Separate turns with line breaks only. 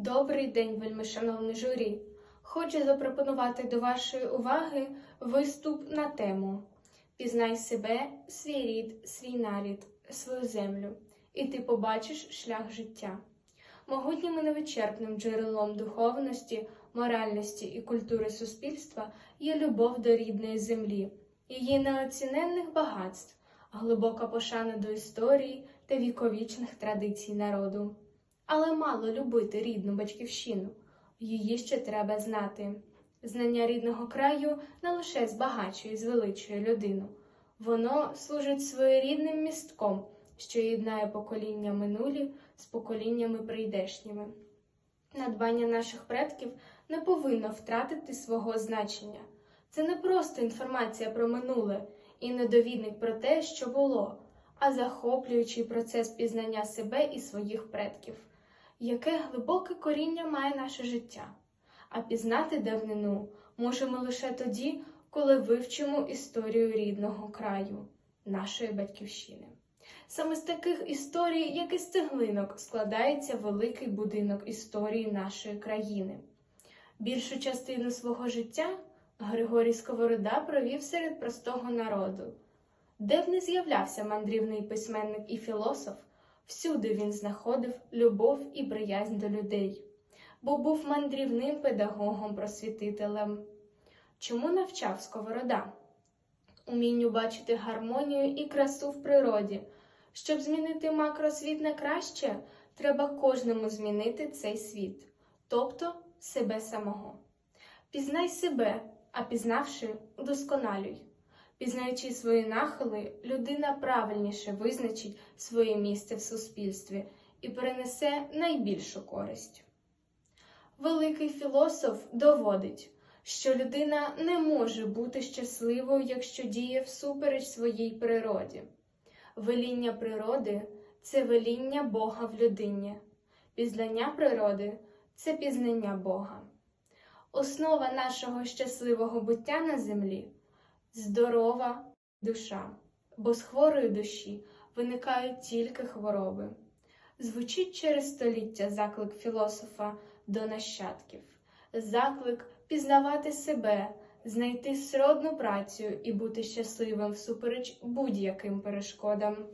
Добрий день, вельмишановне журі. Хочу запропонувати до вашої уваги виступ на тему Пізнай себе, свій рід, свій нарід, свою землю, і ти побачиш шлях життя. Могутнім і невичерпним джерелом духовності, моральності і культури суспільства є любов до рідної землі, її неоціненних багатств, глибока пошана до історії та віковічних традицій народу. Але мало любити рідну батьківщину, її ще треба знати. Знання рідного краю не лише збагачує і звеличує людину, воно служить своєрідним містком, що єднає покоління минулі з поколіннями прийдешніми. Надбання наших предків не повинно втратити свого значення. Це не просто інформація про минуле і недовідник про те, що було, а захоплюючий процес пізнання себе і своїх предків яке глибоке коріння має наше життя. А пізнати давнину можемо лише тоді, коли вивчимо історію рідного краю, нашої батьківщини. Саме з таких історій, як із цеглинок, складається великий будинок історії нашої країни. Більшу частину свого життя Григорій Сковорода провів серед простого народу. Де б не з'являвся мандрівний письменник і філософ, Всюди він знаходив любов і приязнь до людей, бо був мандрівним педагогом-просвітителем. Чому навчав Сковорода? Умінню бачити гармонію і красу в природі. Щоб змінити макросвіт на краще, треба кожному змінити цей світ, тобто себе самого. Пізнай себе, а пізнавши, удосконалюй. Пізнаючи свої нахили, людина правильніше визначить своє місце в суспільстві і перенесе найбільшу користь. Великий філософ доводить, що людина не може бути щасливою, якщо діє всупереч своїй природі. Веління природи це веління Бога в людині, пізнання природи це пізнання Бога. Основа нашого щасливого буття на землі здорова душа, бо з хворої душі виникають тільки хвороби. Звучить через століття заклик філософа до нащадків, заклик пізнавати себе, знайти сродну працю і бути щасливим всупереч будь-яким перешкодам.